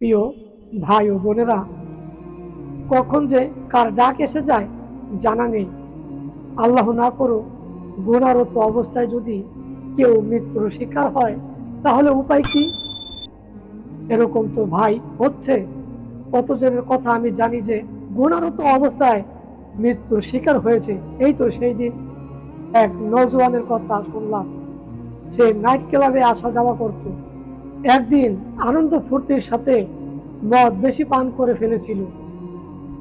প্রিয় ভাই ও বোনেরা, কখন যে কার ডাক এসে যায় জানা নেই। আল্লাহ না করো গুণারত অবস্থায় যদি কেউ মৃত্যুর শিকার হয়, তাহলে উপায় কি? এরকম তো ভাই হচ্ছে। কতজনের কথা আমি জানি যে গুণারত অবস্থায় মৃত্যুর শিকার হয়েছে। এই তো সেই দিন এক নজওয়ানের কথা শুনলাম। সে নাইট ক্লাবে আসা যাওয়া করত। একদিন আনন্দ ফুর্তির সাথে মদ বেশি পান করে ফেলেছিল।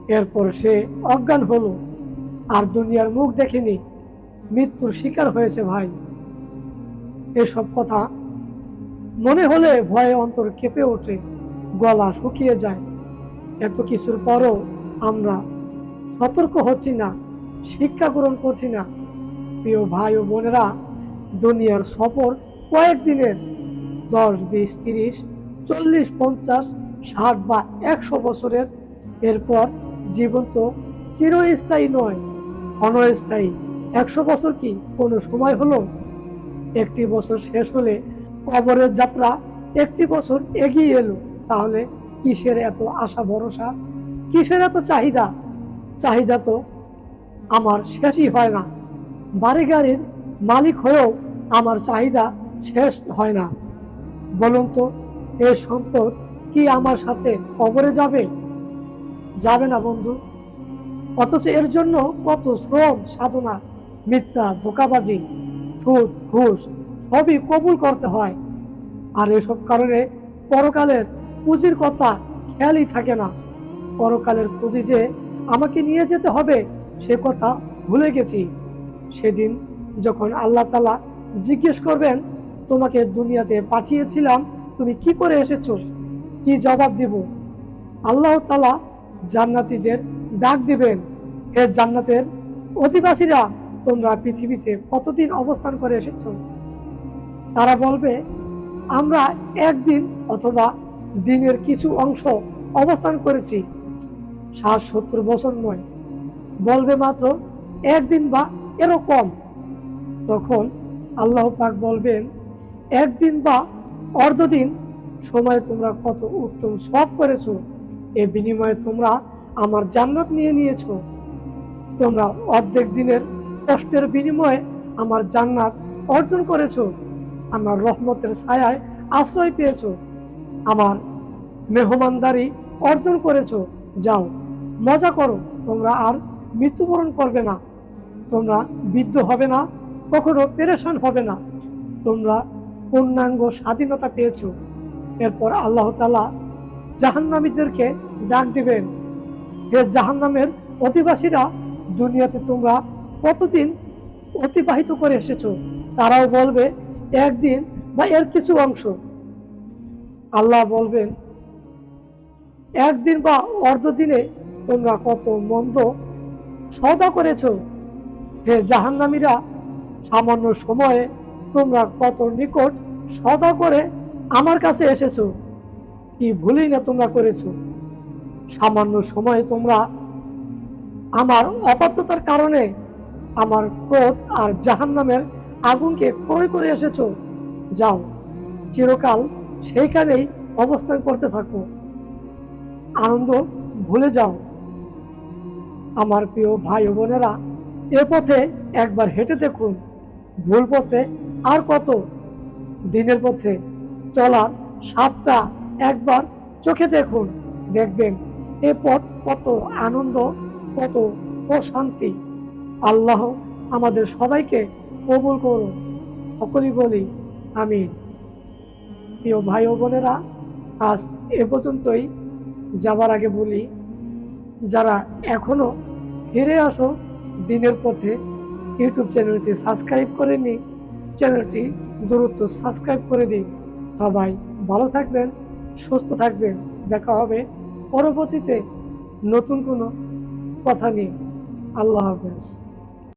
এরপর সে অজ্ঞান হলো, আর দুনিয়ার মুখ দেখেনি। মৃত্যুর শিকার হয়েছে ভাই। এসব কথা মনে হলে ভয়ে অন্তর কেঁপে ওঠে, গলা শুকিয়ে যায়। এত কিছুর পরও আমরা সতর্ক হচ্ছি না, শিক্ষা গ্রহণ করছি না। প্রিয় ভাই ও বোনেরা, দুনিয়ার সফর কয়েকদিনের দশ, বিশ, তিরিশ, চল্লিশ, পঞ্চাশ, ষাট বা একশো বছরের। এরপর জীবন তো চিরস্থায়ী নয়, ক্ষণস্থায়ী। একশো বছর কি কোনো সময় হলো? একটি বছর শেষ হলে কবরের যাত্রা একটি বছর এগিয়ে এলো। তাহলে কিসের এত আশা ভরসা? কিসের এত চাহিদা? চাহিদা তো আমার শেষই হয় না। বাড়ি গাড়ির মালিক হয়েও আমার চাহিদা শেষ হয় না। বলুন তো এই সম্পদ কি আমার সাথে কবরে যাবে? যাবে না বন্ধু। অথচ এর জন্য কত শ্রম, সাধনা, মিথ্যা, ধোকাবাজি, সুদ, ঘুষ, সবই কবুল করতে হয়। আর এসব কারণে পরকালের পুঁজির কথা খেয়ালই থাকে না। পরকালের পুঁজি যে আমাকে নিয়ে যেতে হবে, সে কথা ভুলে গেছি। সেদিন যখন আল্লাহ তালা জিজ্ঞেস করবেন তোমাকে দুনিয়াতে পাঠিয়েছিলাম। তুমি কি করে এসেছ? কি জবাব দিব? আল্লাহ তালা জান্নাতীদের ডাক দিবেন। হে জান্নাতের অধিবাসীরা, তোমরা পৃথিবীতে কতদিন অবস্থান করে এসেছ? তারা বলবে, আমরা একদিন অথবা দিনের কিছু অংশ অবস্থান করেছি ষাট সত্তর বছর নয়। বলবে মাত্র, একদিন বা এরকম। তখন আল্লাহ পাক বলবেন একদিন বা অর্ধদিন সময় তোমরা কত উত্তম সব করেছ, এ বিনিময়ে তোমরা আমার জান্নাত নিয়ে নিয়েছো। তোমরা অর্ধেক দিনের কষ্টের বিনিময়ে আমার জান্নাত অর্জন করেছ, আমার রহমতের ছায়ায় আশ্রয় পেয়েছ, আমার মেহমানদারি অর্জন করেছ। যাও, মজা করো, তোমরা আর মৃত্যুবরণ করবে না। তোমরা বৃদ্ধ হবে না, কখনো পেরেশান হবে না। তোমরা পূর্ণাঙ্গ স্বাধীনতা পেয়েছ। এরপর আল্লাহ তালা জাহান্নামীদেরকে ডাক দিবেন। হে জাহান্নামের অধিবাসীরা, দুনিয়াতে তোমরা কতদিন অতিবাহিত করে এসেছ? তারাও বলবে, একদিন বা এর কিছু অংশ। আল্লাহ বলবেন, একদিন বা অর্ধদিনে তোমরা কত মন্দ সদা করেছ? হে জাহান্নামীরা, সামান্য সময়ে তোমরা কত নিকট সদা করে আমার কাছে এসেছ? কি ভুলই না তোমরা করেছ? সামান্য সময়ে তোমরা আমার অবাধ্যতার কারণে আমার ক্রোধ আর জাহান্নামের আগুনকে ক্রয় করে এসেছ। যাও, চিরকাল সেইখানেই অবস্থান করতে থাকো। আনন্দ ভুলে যাও। আমার প্রিয় ভাই বোনেরা, এ পথে একবার হেঁটে দেখুন। ভুল পথে আর কত? দিনের পথে চলার সাতটা একবার চোখে দেখুন, দেখবেন এ পথ কত আনন্দ, কত প্রশান্তি। আল্লাহ আমাদের সবাইকে কবুল করুন, সকলেই বলি আমি প্রিয় ভাই ও বোনেরা, আজ এ পর্যন্তই। যাবার আগে বলি, যারা এখনও ফিরে আসো দিনের পথে ইউটিউব চ্যানেলটি সাবস্ক্রাইব করেনি চ্যানেলটি দ্রুত সাবস্ক্রাইব করে দিন। সবাই ভালো থাকবেন, সুস্থ থাকবেন। দেখা হবে পরবর্তীতে নতুন কোনো কথা নিয়ে। আল্লাহ হাফেজ।